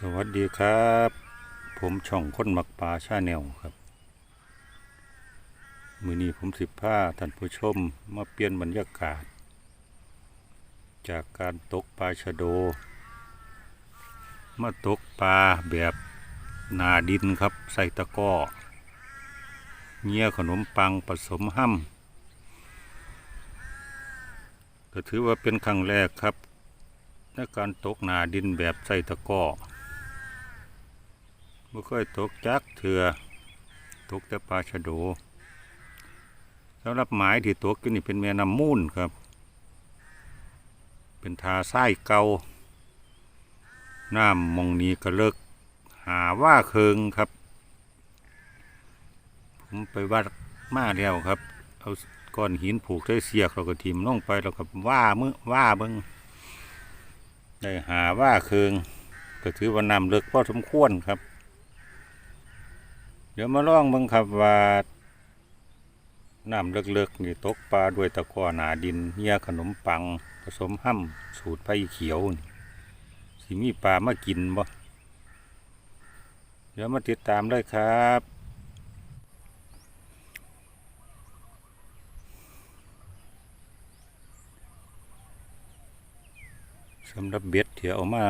สวัสดีครับ ผมช่องคนหมักปลาชาแนลครับ มือนี้ผมสิบผ้าท่านผู้ชมมาเปลี่ยนบรรยากาศ จากการตกปลาชะโด มาตกปลาแบบนาดินครับ ใส่ตะก้อเงี้ยขนมปังผสมห้ำก็ถือว่าเป็นครั้งแรกครับในการตกนาดินแบบใส่ตะก้อ ไม่ค่อยตกจักเถื่อตกแต่ปลาชะโดสำหรับหมายที่ตกยืนี่เป็นแม่น้ำมูลครับ เป็นทาไส้เกาน้ำมองนี้ก็เลิกหาว่าเคืองครับ ผมไปวัดมาแล้วครับ เอาก้อนหินผูกด้วยเสียกเราก็ทิมลงไปแล้วก็ว่าเมื่อว่าเบิ้งได้หาว่าเคืองก็ถือว่านำเลิกพอสมควรครับ เดี๋ยวมาลองบิ่งครับว่าน้ำเลิกๆนี่ตกปลาด้วยตะก้อหนาดินเหี้ยขนมปัง ผสมห้ำสูตรไผ่เขียวนี่สิมีปลามากินบ่เดี๋ยวมาติดตามเลยครับสำหรับเบ็ดที่เอามา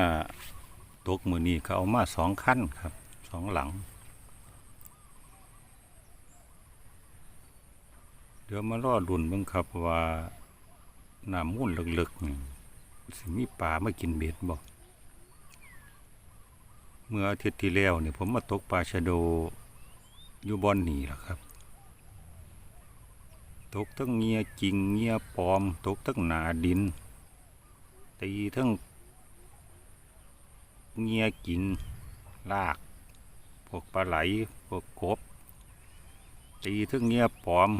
ตกมือนี้ก็เอามาสองขั้นครับสองหลัง เดี๋ยวมาล่อดุนเบิ่งครับว่าน้ำมุ่นลึกๆสิมีปลามากินเบ็ดบ่เมื่ออาทิตย์ที่แล้วเนี่ยผมมาตกปลาชะโดอยู่บอนนี่แหละครับ ตกทั้งเงียจริงเงียปลอม ตกทั้งหนาดินตีทั้งเงียกินลาก พวกปลาไหล พวกกบ ตีทั้งเงียปลอม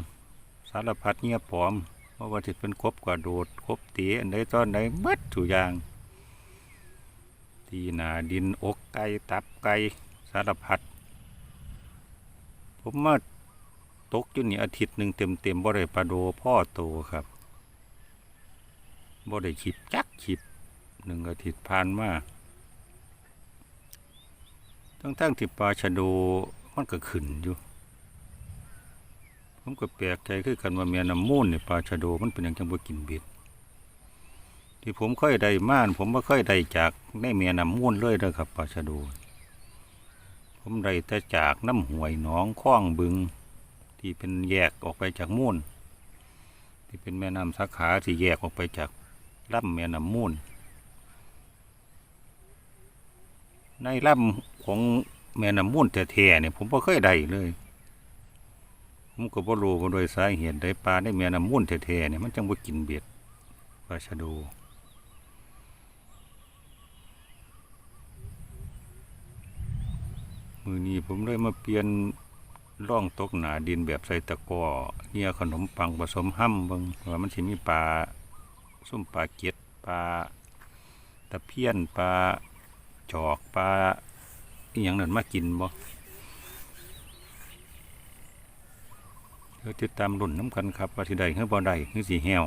สารพัดเงียปลอมเพราะว่าที่เป็นกบกระโดดกบเตีอันใดตอนใดหมัดทุกอย่าง ตีหนาดินอกไก่ตับไก่สารพัดผมมาตกอยู่นี่อาทิตย์หนึ่งเต็มเต็มบ่ได้ปลาโดพ่อโตครับบ่ได้คิดจักคิดหนึ่งอาทิตย์ผ่านมาทั้งทั้งๆที่ปลาชะโดมันก็ขึ้นอยู่ ผมก็แปลกใจคือกันว่าแม่น้ำมูลเนี่ยปลาชะโดมันเป็นอย่างจังบ่กินเบ็ดที่ผมเคยได้ม่านผมบ่เคยได้จากในแม่น้ำมูลเลยเด้อครับปลาชะโด ผมได้แต่จากน้ำห้วยหนองคลองบึง ที่เป็นแยกออกไปจากมูลที่เป็นแม่น้ำสาขาที่แยกออกไปจากลำแม่น้ำมูลในลำของแม่น้ำมูลแท้ๆเนี่ยผมก็เคยได้เลย ผมก็บ่รู้ว่าโดยสาเหตุใดปลาในแม่น้ำมูลแท้ๆเนี่ยมันจังบ่กินเบ็ดปลาชะโดมือนี้ผมเลยมาเปลี่ยนร่องตกหนาดินแบบใส่ตะก้อเหี่ยขนมปังผสมห้ำบิ่งว่ามันสิมีปลาส้มปลาเก็ดปลาตะเพียนปลาจอกปลาอหย่างนั้นมากินบ่ ดี๋ยวติดตามรุ่นน้ำกันครับว่าสิได้หรือบ่ได้หรือสีแหว